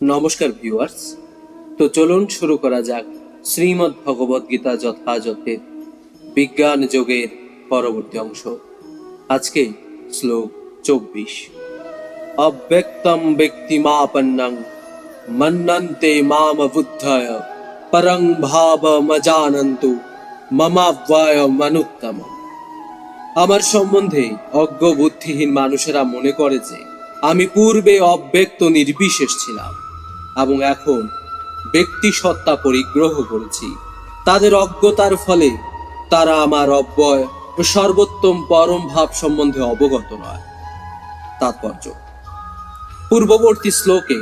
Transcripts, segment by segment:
নমস্কার ভিউয়ার্স তো চলুন শুরু করা যাক শ্রীমদ্ ভগবদ গীতা যথাযথের বিজ্ঞান যোগের পরবর্তী অংশ। আজকে শ্লোক চব্বিশ। অব্যক্তম ব্যক্তিমাপন্নং মন্নন্তে মাম বুদ্ধায় পরং ভাব মজানন্তু মমাব্যয় মনুত্তম আমার সম্বন্ধে অজ্ঞ বুদ্ধিহীন মানুষেরা মনে করে যে আমি পূর্বে অব্যক্ত নির্বিশেষ ছিলাম। এবং এখন ব্যক্তি সত্তা পরিগ্রহ করেছি। তাদের অজ্ঞতার ফলে তারা আমার অব্যয় ও সর্বোত্তম পরম ভাব সম্বন্ধে অবগত নয়। তাৎপর্য। পূর্ববর্তী শ্লোকে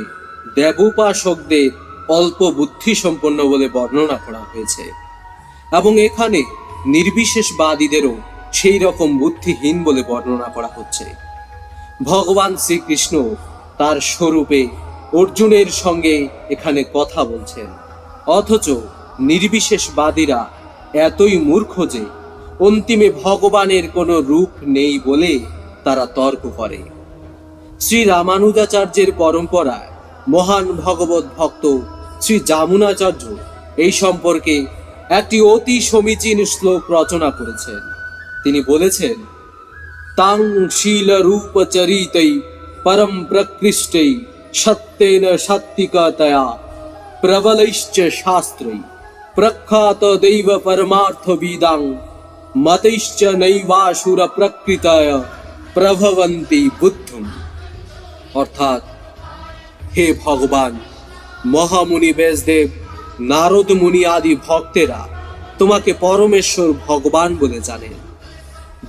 দেবোপাসকদের অল্প বুদ্ধি সম্পন্ন বলে বর্ণনা করা হয়েছে এবং এখানে নির্বিশেষবাদীদেরও সেই রকম বুদ্ধিহীন বলে বর্ণনা করা হচ্ছে। ভগবান শ্রীকৃষ্ণ তার স্বরূপে অর্জুনের সঙ্গে এখানে কথা বলছেন। অথচ নির্বিশেষবাদীরা এতই মূর্খ যে অন্তিমে ভগবানের কোনো রূপ নেই বলে তারা তর্ক করে। শ্রী রামানুজাচার্যের পরম্পরায় মহান ভগবত ভক্ত শ্রী জামুনাচার্য এই সম্পর্কে একটি অতি সমীচীন শ্লোক রচনা করেছেন। তিনি বলেছেন, তাং শীল রূপ চরিতৈ পরম প্রকৃষ্টৈ সত্যেন সাত্বিকতয়া প্রবলৈশ্চ শাস্ত্রৈ। প্রখ্যাত দৈব পরমার্থ বিদাং মতৈশ্চ নৈবাসুর প্রকৃতয় প্রভবন্তি বুদ্ধম অর্থাৎ হে ভগবান, মহামুনি ব্যাসদেব, নারদ মুনি আদি ভক্তেরা তোমাকে পরমেশ্বর ভগবান বলে জানেন।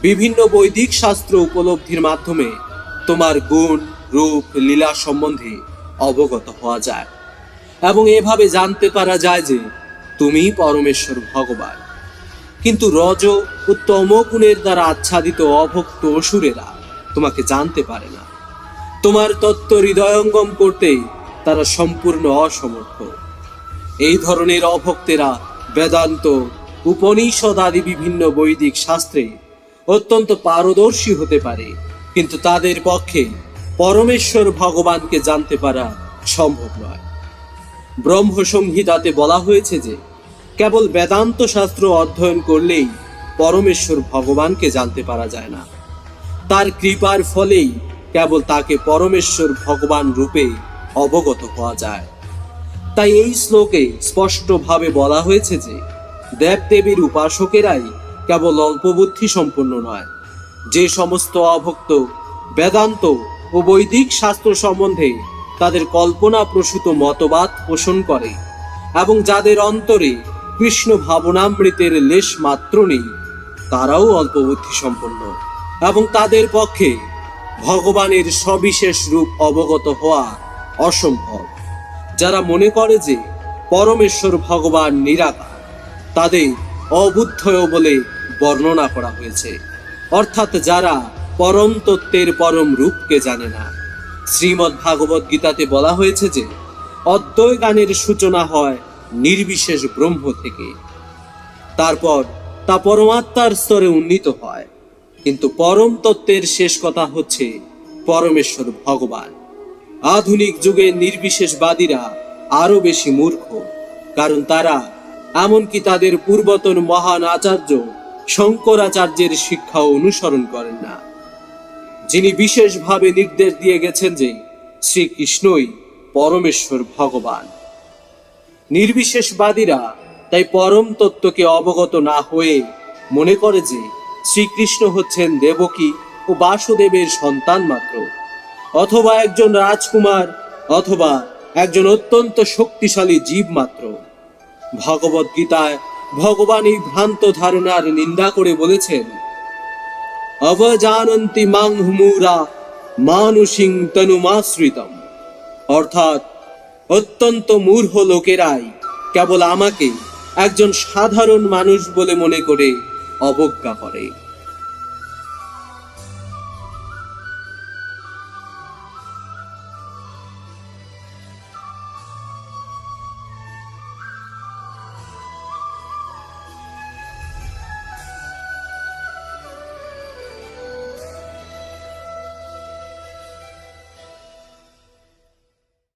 বিভিন্ন বৈদিক শাস্ত্র উপলব্ধির মাধ্যমে তোমার গুণ রূপ, লীলা সম্বন্ধে অবগত হওয়া যায়। এবং এভাবে জানতে পারা যায় যে, তুমি পরমেশ্বর ভগবান। কিন্তু রজ ও তম গুণের দ্বারা আচ্ছাদিত অভক্ত অসুরেরা তোমাকে জানতে পারে না। তোমার তত্ত্ব হৃদয়ঙ্গম করতে তারা সম্পূর্ণ অসমর্থ। এই ধরনের অভক্তেরা বেদান্ত, উপনিষদ আদি বিভিন্ন বৈদিক শাস্ত্রে অত্যন্ত পারদর্শী হতে পারে। কিন্তু তাদের পক্ষে পরমেশ্বর ভগবানকে জানতে পারা সম্ভব নয়। ব্রহ্ম সংহিতাতে বলা হয়েছে যে, কেবল বেদান্ত শাস্ত্র অধ্যয়ন করলেই পরমেশ্বর ভগবানকে জানতে পারা যায় না। তার কৃপার ফলেই কেবল তাকে পরমেশ্বর ভগবান রূপে অবগত হওয়া যায়। তাই এই শ্লোকে স্পষ্টভাবে বলা হয়েছে যে, দেবদেবীর উপাসকেরাই কেবল অল্প বুদ্ধি সম্পন্ন নয়। যে সমস্ত অভক্ত বেদান্ত ও বৈদিক শাস্ত্র সম্বন্ধে তাদের কল্পনা প্রসূত মতবাদ পোষণ করে এবং যাদের অন্তরে কৃষ্ণ ভাবনামৃতের লেশ মাত্র নেই, তারাও অল্প বুদ্ধি সম্পন্ন এবং তাদের পক্ষে ভগবানের সবিশেষ রূপ অবগত হওয়া অসম্ভব। যারা মনে করে যে পরমেশ্বর ভগবান নিরাকার, তাদের অবুদ্ধয় বলে বর্ণনা করা হয়েছে। অর্থাৎ যারা পরম তত্ত্বের পরম রূপকে জানে না। শ্রীমদ্ ভাগবত গীতাতে বলা হয়েছে যে অদ্বয় গানের সূচনা হয় নির্বিশেষ ব্রহ্ম থেকে। তারপর তা পরমাত্মার স্তরে উন্নীত হয়। কিন্তু পরম তত্ত্বের শেষ কথা হচ্ছে পরমেশ্বর ভগবান। আধুনিক যুগে নির্বিশেষবাদীরা আরও বেশি মূর্খ, কারণ তারা এমনকি তাদের পূর্বতন মহান আচার্য শঙ্করাচার্যের শিক্ষা অনুসরণ করেন না। যিনি বিশেষভাবে নির্দেশ দিয়ে গেছেন যে শ্রীকৃষ্ণই পরমেশ্বর ভগবান। নির্বিশেষবাদীরা তাই পরম তত্ত্বকে অবগত না হয়ে মনে করে যে শ্রীকৃষ্ণ হচ্ছেন দেবকী ও বাসুদেবের সন্তান মাত্র। অথবা একজন রাজকুমার অথবা একজন অত্যন্ত শক্তিশালী জীব মাত্র। ভগবত গীতায় ভগবান এই ভ্রান্ত ধারণার নিন্দা করে বলেছেন অবজানন্তি মাং হুমুরা মানুষিং তনুমাশ্রিতম। অর্থাৎ, অত্যন্ত মূর্খ লোকেরাই কেবল আমাকে একজন সাধারণ মানুষ বলে মনে করে অবজ্ঞা করে।